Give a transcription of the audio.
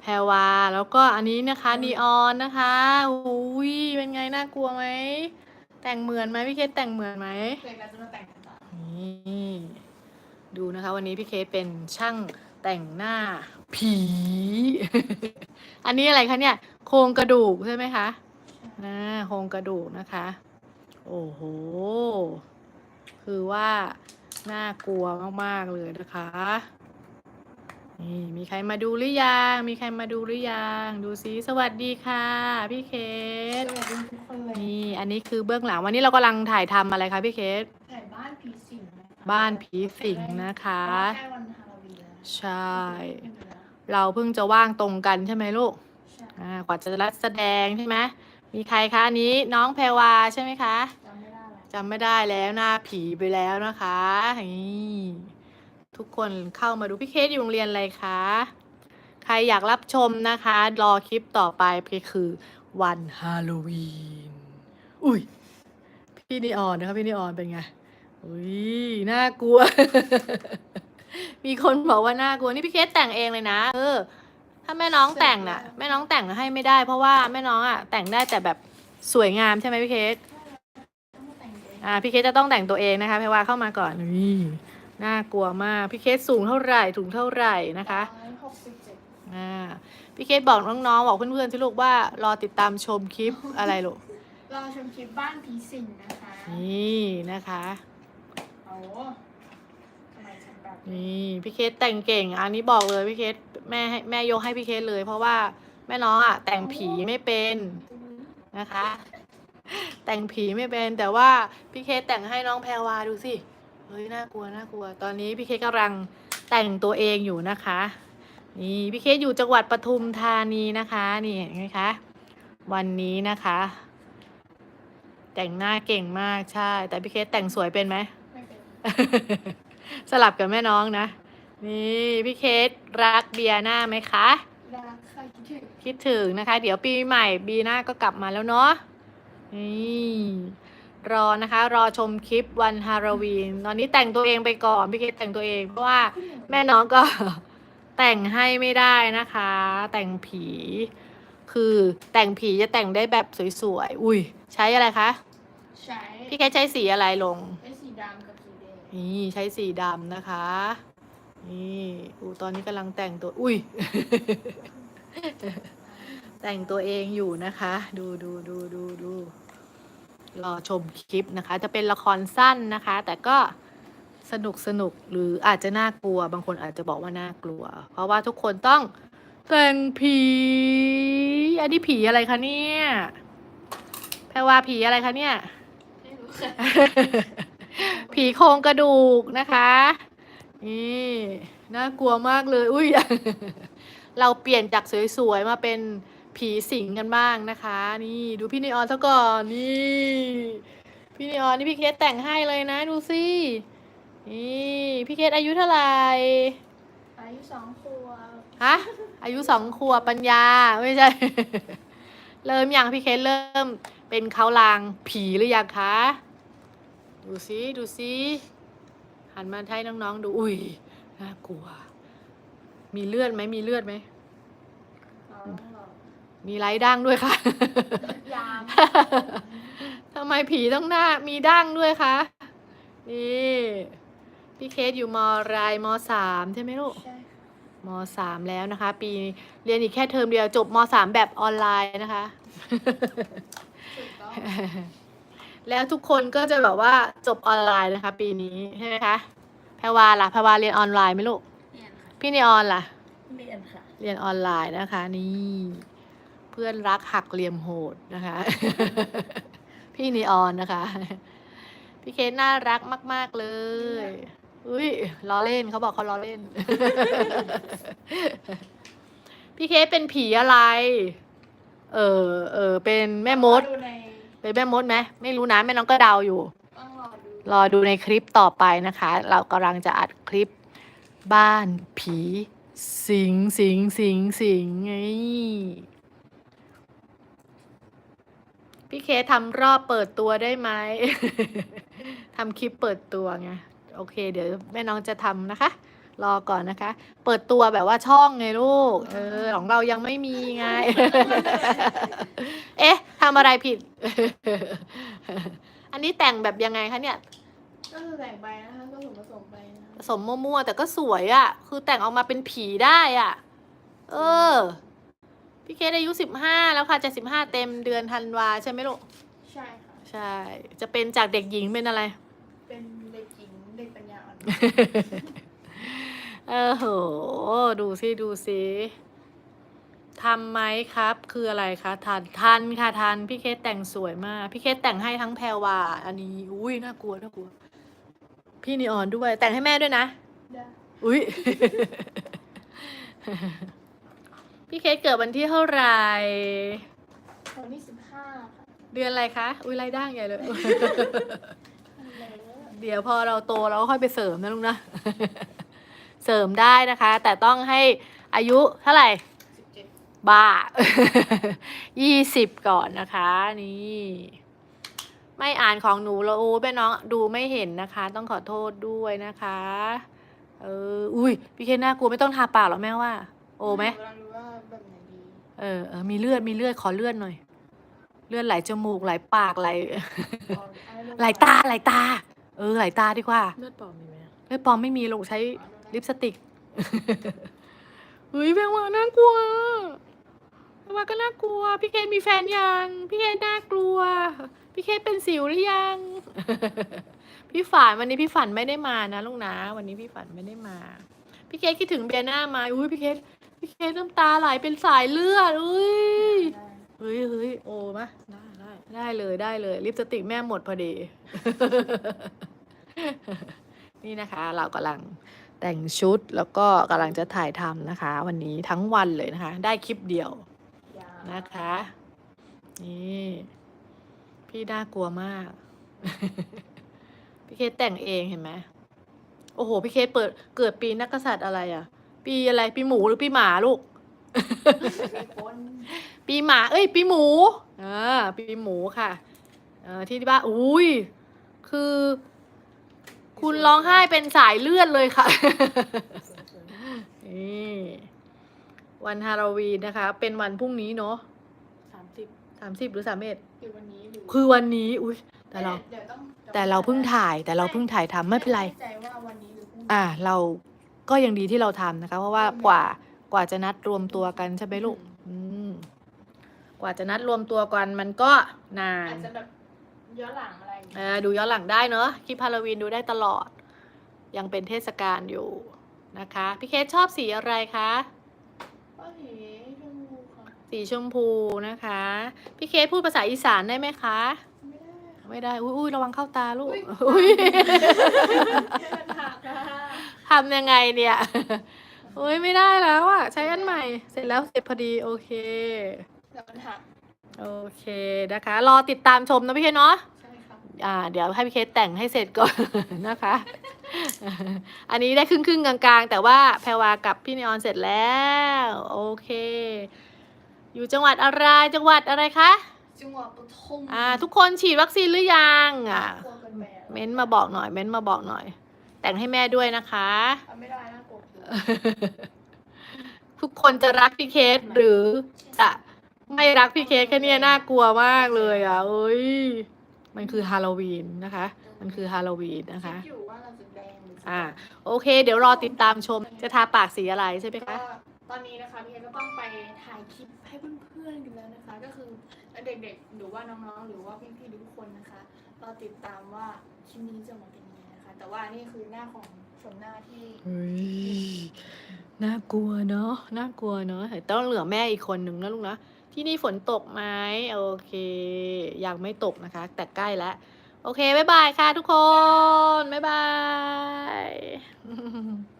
แพรวา แล้วก็อันนี้นะคะนีออนนะคะอุ้ยเป็นไงน่ากลัวไหม แต่งเหมือนไหมพี่เคสแต่งเหมือนไหมเด็กเราจะมาแต่งกันต่อนี่ดูนะคะ วันนี้พี่เคสเป็นช่างแต่งหน้าผี อันนี้อะไรคะเนี่ย โครงกระดูกใช่ไหมคะนะโครงกระดูกนะคะ โอ้โห คือว่าน่ากลัวมาก ๆ เลยนะคะ นี่มีใครมาดูหรือยัง มีใครมาดูหรือยัง ดูซิสวัสดีค่ะ พี่เคสสวัสดีทุกคนเลยนี่อันนี้คือเบื้องหลังวันนี้เรากำลังถ่ายทำอะไรคะพี่เคสถ่ายบ้านผีสิงนะคะบ้านผีสิงนะคะ ใกล้วันฮาโลวีนแล้วใช่ เราเพิ่งจะว่างตรงกันใช่ไหมลูกใช่อ่ากว่าจะรัดแสดงใช่ไหมมีใครคะอันนี้น้องแพรวาใช่ไหมคะจำไม่ได้แล้วจำไม่ได้แล้วหน้าผีไปแล้วนะคะนี่ ทุกคนเข้ามาดูพี่เคสอยู่โรงเรียนอะไรคะ ใครอยากรับชมนะคะ รอคลิปต่อไปพี่คือวันฮาโลวีน อุ้ย พี่นีออนนะคะพี่นีออนเป็นไง อุ้ยน่ากลัว มีคนบอกว่าน่ากลัวนี่พี่เคสแต่งเองเลยนะ เออ ถ้าแม่น้องแต่งน่ะ แม่น้องแต่งให้ไม่ได้ เพราะว่าแม่น้องอะแต่งได้แต่แบบสวยงามใช่ไหมพี่เคสต้องมาแต่งเองอ่าพี่เคสจะต้องแต่งตัวเองนะคะเพรว่าเข้ามาก่อนนี่ น่ากลัวมากพี่เคสสูงเท่าไหร่ถุงเท่าไหร่นะคะร้อยหกสิบเจ็ดอ่าพี่เคสบอกน้องๆบอกเพื่อนๆสิลูกว่ารอติดตามชมคลิปอะไรลูกรอชมคลิปบ้านผีสิงนะคะนี่นะคะโอ้ทำไมฉันแบบนี่พี่เคสแต่งเก่ง อันนี้บอกเลยพี่เคสแม่ให้แม่ยกให้พี่เคสเลย เพราะว่าแม่น้องอะแต่งผีไม่เป็นนะคะ แต่งผีไม่เป็นแต่ว่าพี่เคสแต่งให้น้องแพรวาดูสิ เฮ้ยน่ากลัวน่ากลัว ตอนนี้พี่เคสกำลังแต่งตัวเองอยู่นะคะ นี่พี่เคสอยู่จังหวัดปทุมธานีนะคะ นี่เห็นไหมคะวันนี้นะคะ แต่งหน้าเก่งมากใช่ แต่พี่เคสแต่งสวยเป็นไหมไม่เป็นสลับกับแม่น้องนะ นี่พี่เคสรักเบียร์หน้าไหมคะ รักใครคิดถึงคิดถึงนะคะ เดี๋ยวปีใหม่ บีหน้าก็กลับมาแล้วเนาะนี่ รอนะคะ รอชมคลิปวันฮาโลวีน ตอนนี้แต่งตัวเองไปก่อนพี่เคสแต่งตัวเองเพราะว่าแม่น้องก็ แต่งให้ไม่ได้นะคะ แต่งผี คือแต่งผีจะแต่งได้แบบสวยๆอุ้ยใช้อะไรคะใช้พี่เคสใช้สีอะไรลงไอ้สีดำกับสีแดงนี่ใช้สีดำนะคะ นี่อูตอนนี้กำลังแต่งตัวอุ้ยแต่งตัวเองอยู่นะคะ ดูดูดูดูดู รอชมคลิปนะคะ จะเป็นละครสั้นนะคะ แต่ก็สนุกสนุกหรืออาจจะน่ากลัว บางคนอาจจะบอกว่าน่ากลัว เพราะว่าทุกคนต้องแต่งผีอันนี้ผีอะไรคะเนี่ยแพรว่าผีอะไรคะเนี่ยไม่รู้ค่ะผีโครงกระดูกนะคะนี่น่ากลัวมากเลย อุ้ยเราเปลี่ยนจากสวยๆมาเป็น ผีสิงกันบ้างนะคะ นี่ดูพี่นีออนซะก่อนนี่พี่นีออนนี่พี่เคสแต่งให้เลยนะดูสินี่พี่เคสอายุเท่าไหร่อายุสองขวบฮะอายุสองขวบปัญญาไม่ใช่ เริ่มอยังพี่เคสเริ่มเป็นเขาลางผีหรือยังคะดูซิดูซิหันมาให้น้องๆดูอุ้ยน่ากลัว มีเลือดไหมมีเลือดไหม มีไร้ดั้งด้วยค่ะ ยามทำไมผีต้องหน้ามีดั้งด้วยคะ นี่พี่เคสอยู่มรายมสามใช่ไหมลูกใช่มสามแล้วนะคะ ปีเรียนอีกแค่เทอมเดียวจบมสามแบบออนไลน์นะคะถูกต้องแล้วทุกคนก็จะแบบว่าจบออนไลน์นะคะ ปีนี้ใช่ไหมคะแพรวาล่ะแพรวาเรียนออนไลน์ไหมลูกเรียนค่ะพี่นีออนล่ะ เรียนค่ะ เรียนออนไลน์นะคะ นี่ เพื่อนรักหักเหลี่ยมโหดนะคะ พี่นีออนนะคะ พี่เคสน่ารักมาก ๆ เลย อุ้ยล้อเล่นเขาบอกเขาล้อเล่น พี่เคสเป็นผีอะไร เออเออเป็นแม่มด ดูในเป็นแม่มดไหมไม่รู้นะแม่น้องก็เดาอยู่ ต้องรอดูรอดูในคลิปต่อไปนะคะ เรากำลังจะอัดคลิปบ้านผี สิงสิงสิงสิงไง พี่เคทำรอบเปิดตัวได้ไหม ทำคลิปเปิดตัวไง โอเค เดี๋ยวแม่น้องจะทำนะคะ รอก่อนนะคะ เปิดตัวแบบว่าช่องไงลูก เออ ของเรายังไม่มีไง เอ๊ะทำอะไรผิด อันนี้แต่งแบบยังไงคะเนี่ย ก็คือแต่งไปนะคะก็ผสมผสมไปนะผคะสมมั่วๆแต่ก็สวยอะ่ะ คือแต่งออกมาเป็นผีได้อะ่ะ เออ พี่เคสอายุสิบห้าแล้วค่ะจะสิบห้าเต็มเดือนธันวาใช่ไหมลูก ใช่ค่ะ ใช่ จะเป็นจากเด็กหญิงเป็นอะไร เป็นเด็กหญิงเด็กปัญญาอ่อน เออโห ดูสิดูสิทำไหมครับ คืออะไรคะทันทันค่ะทันพี่เคสแต่งสวยมาก พี่เคสแต่งให้ทั้งแพรวา อันนี้ อุ้ยน่ากลัวน่ากลัว พี่นีออนด้วย แต่งให้แม่ด้วยนะ ได้ อุ้ย พี่เคสเกิดวันที่เท่าไหร่ วันที่สิบห้าค่ะเดือนอะไรคะ อุ้ยไรด้างใหญ่เลยแล้วเดี๋ยวพอเราโตเราก็ค่อยไปเสริมนะลุงนะ เสริมได้นะคะ แต่ต้องให้อายุเท่าไหร่สิบเจ็ดบ้า ยี่สิบก่อนนะคะ นี่ ไม่อ่านของหนูแล้วโอ้แม่น้องดูไม่เห็นนะคะ ต้องขอโทษด้วยนะคะ เออ อุ้ยพี่เคน่ากลัวไม่ต้องทาปากหรอแม่ว่า โอไหมกำลังดูว่าแบบไหนดีเออเออมีเลือดมีเลือดขอเลือดหน่อย เลือดไหลจมูกไหลปากไหลเอาเอาเรื่องไหลตาไหลตา เออไหลตาดีกว่า เลือดปลอมมีไหมเลือดปลอมไม่มีลงใช้ลิปสติก เฮ้ยแพงว่าน่ากลัวแพงว่าก็น่ากลัว พี่เคทมีแฟนยัง พี่เคทน่ากลัว พี่เคทเป็นสิวหรือยัง พี่ฝันวันนี้พี่ฝันไม่ได้มานะลูกนะ วันนี้พี่ฝันไม่ได้มา พี่เคทคิดถึงเบียร์หน้ามาอุ้ยพี่เคท พี่เคทน้ำตาไหลเป็นสายเลือดอุ้ยได้เฮ้ยเฮ้ยโอ้มะได้ได้ได้เลยได้เลย ลิปสติกแม่หมดพอดี นี่นะคะ เรากำลังแต่งชุดแล้วก็กำลังจะถ่ายทำนะคะ วันนี้ทั้งวันเลยนะคะ ได้คลิปเดียวยานะคะ นี่ พี่น่ากลัวมาก พี่เคสแต่งเองเห็นไหมโอ้โห พี่เคสเปิดเกิดปีนักกษัตริย์อะไรอะ่ะ ปีอะไร ปีหมูหรือปีหมาลูกมีคนปีหมา เอ้ย ปีหมูอ่าปีหมูค่ะเอ่อที่บ้านอุ้ยคือ คุณร้องไห้เป็นสายเลือดเลยค่ะนี่วันฮาโลวีนนะคะ เป็นวันพรุ่งนี้เนาะสามสิบสามสิบหรือสามเอ็ดคือวันนี้หรือคือวันนี้อุ้ยแต่เราดี๋ยวต้องแต่เราเพิ่งถ่าย แต่เราเพิ่งถ่ายทำไม่เป็นไรแใจว่าวันนี้หรือพรุ่งนี้อ่า เรา ก็ยังดีที่เราทำนะคะ เพราะว่ากว่ากว่าจะนัดรวมตัวกันใช่ไหมลูกอืมกว่าจะนัดรวมตัวกันมันก็นาน อาจจะแบบย้อนหลังอะไรอย่างเงี้ยเออดูย้อนหลังได้เนอะคลิปฮาโลวีนดูได้ตลอด ยังเป็นเทศกาลอยู่นะคะ พี่เคสชอบสีอะไรคะ ก็เห็นชมพูค่ะสีชมพูนะคะ พี่เคสพูดภาษาอีสานได้ไหมคะ ไม่ได้ค่ะ ไม่ได้ อุ้ยอุ้ยระวังเข้าตาลูกอุ๊ย อุ้ย เดินหักค่ะ ทำยังไงเนี่ยอุ้ยไม่ได้แล้วอะใช้อันใหม่ เสร็จแล้วเสร็จพอดีโอเค เดี๋ยวมันหักโอเคนะคะ รอติดตามชมนะพี่เคสเนาะ ใช่ค่ะอ่าเดี๋ยวให้พี่เคสแต่งให้เสร็จก่อน นะคะ อันนี้ได้ครึ่งครึ่งๆกลางๆ แต่ว่าแพรวากับพี่นีออนเสร็จแล้ว โอเค อยู่จังหวัดอะไรจังหวัดอะไรคะจังหวะปฐมอ่าทุกคนฉีดวัคซีนหรือยังอะ กลัวกันไปอะ เม้นต์มาบอกหน่อย เม้นต์มาบอกหน่อย แต่งให้แม่ด้วยนะคะทำไม่ได้นะกลัวกลัวทุกคนจะรักพี่เคสหรือจะไม่รักพี่เคสแค่เนี้ยน่ากลัวมากเลยอะเอ้ยมันคือฮาโลวีนนะคะ มันคือฮาโลวีนนะคะดอยู่ว่าเราจะแดงหรือจะอ่า โอเค เดี๋ยวรอติดตามชม จะทาปากสีอะไรใช่ไหมก็คะ ตอนนี้นะคะพี่เอก็ต้องไปถ่ายคลิปให้เพื่อนๆกันแล้วนะคะ ก็คือเด็กๆหรือว่าน้องๆหรือว่าพี่ๆทุกคนนะคะรอติดตามว่าคลิปนี้จะออกมาเป็นยังไงนะคะ แต่ว่านี่คือหน้าของชมหน้าที่เฮ้ยน่ากลัวเนาะน่ากลัวเนาะแต่ต้องเหลือแม่อีกคนหนึ่งนะลูกนะที่นี่ฝนตกไหมโอเค ยังไม่ตกนะคะ แต่ใกล้แล้วโอเค บ๊ายบายค่ะทุกคน บ๊ายบาย